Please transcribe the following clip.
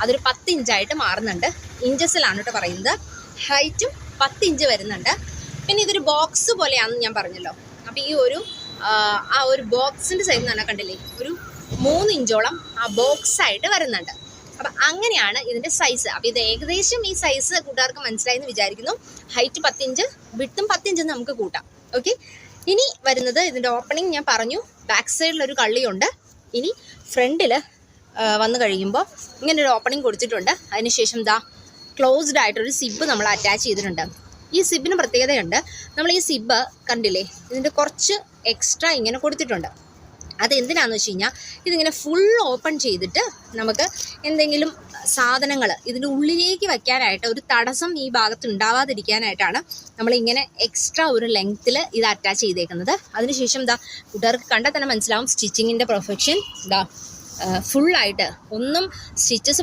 അതൊരു പത്ത് ഇഞ്ചായിട്ട് മാറുന്നുണ്ട്. ഇഞ്ചസിലാണ് കേട്ടോ പറയുന്നത്. ഹൈറ്റും പത്ത് ഇഞ്ച് വരുന്നുണ്ട്. പിന്നെ ഇതൊരു ബോക്സ് പോലെയാണെന്ന് ഞാൻ പറഞ്ഞല്ലോ. അപ്പോൾ ഈ ഒരു ആ, ഒരു ബോക്സിന്റെ സൈസ് തന്നെ കണ്ടില്ലേ? ഒരു മൂന്ന് ഇഞ്ചോളം ആ ബോക്സ് ആയിട്ട് വരുന്നുണ്ട്. അപ്പം അങ്ങനെയാണ് ഇതിന്റെ സൈസ് അപ്പോൾ ഇത് ഏകദേശം ഈ സൈസ് കൂട്ടുകാർക്ക് മനസ്സിലായി എന്ന് വിചാരിക്കുന്നു. ഹൈറ്റ് പത്തിഞ്ച് വിട്ടും പത്തിഞ്ച് നമുക്ക് കൂട്ടാം. ഓക്കെ ഇനി വരുന്നത് ഇതിന്റെ ഓപ്പണിംഗ് ഞാൻ പറഞ്ഞു. ബാക്ക് സൈഡിലൊരു കള്ളിയുണ്ട്. ഇനി ഫ്രണ്ടിൽ വന്നു കഴിയുമ്പോൾ ഇങ്ങനെ ഒരു ഓപ്പണിംഗ് കൊടുത്തിട്ടുണ്ട് അതിനുശേഷം ദാ ക്ലോസ്ഡ് ആയിട്ടൊരു സിബ് നമ്മൾ അറ്റാച്ച് ചെയ്തിട്ടുണ്ട്. ഈ സിബിന് പ്രത്യേകതയുണ്ട്. നമ്മൾ ഈ സിബ് കണ്ടില്ലേ ഇതിന്റെ കുറച്ച് എക്സ്ട്രാ ഇങ്ങനെ കൊടുത്തിട്ടുണ്ട്. അത് എന്തിനാന്ന് വെച്ച് കഴിഞ്ഞാൽ ഇതിങ്ങനെ ഫുൾ ഓപ്പൺ ചെയ്തിട്ട് നമുക്ക് എന്തെങ്കിലും സാധനങ്ങൾ ഇതിന്റെ ഉള്ളിലേക്ക് വയ്ക്കാനായിട്ട് ഒരു തടസ്സം ഈ ഭാഗത്ത് ഉണ്ടാവാതിരിക്കാനായിട്ടാണ് നമ്മളിങ്ങനെ എക്സ്ട്രാ ഒരു ലെങ്ത്തിൽ ഇത് അറ്റാച്ച് ചെയ്തേക്കുന്നത്. അതിനുശേഷം ഇതാ കൂട്ടുകാർക്ക് കണ്ടാൽ തന്നെ മനസ്സിലാവും സ്റ്റിച്ചിങ്ങിന്റെ പെർഫെക്ഷൻ ഇതാ ഫുള്ളായിട്ട് ഒന്നും സ്റ്റിച്ചസ്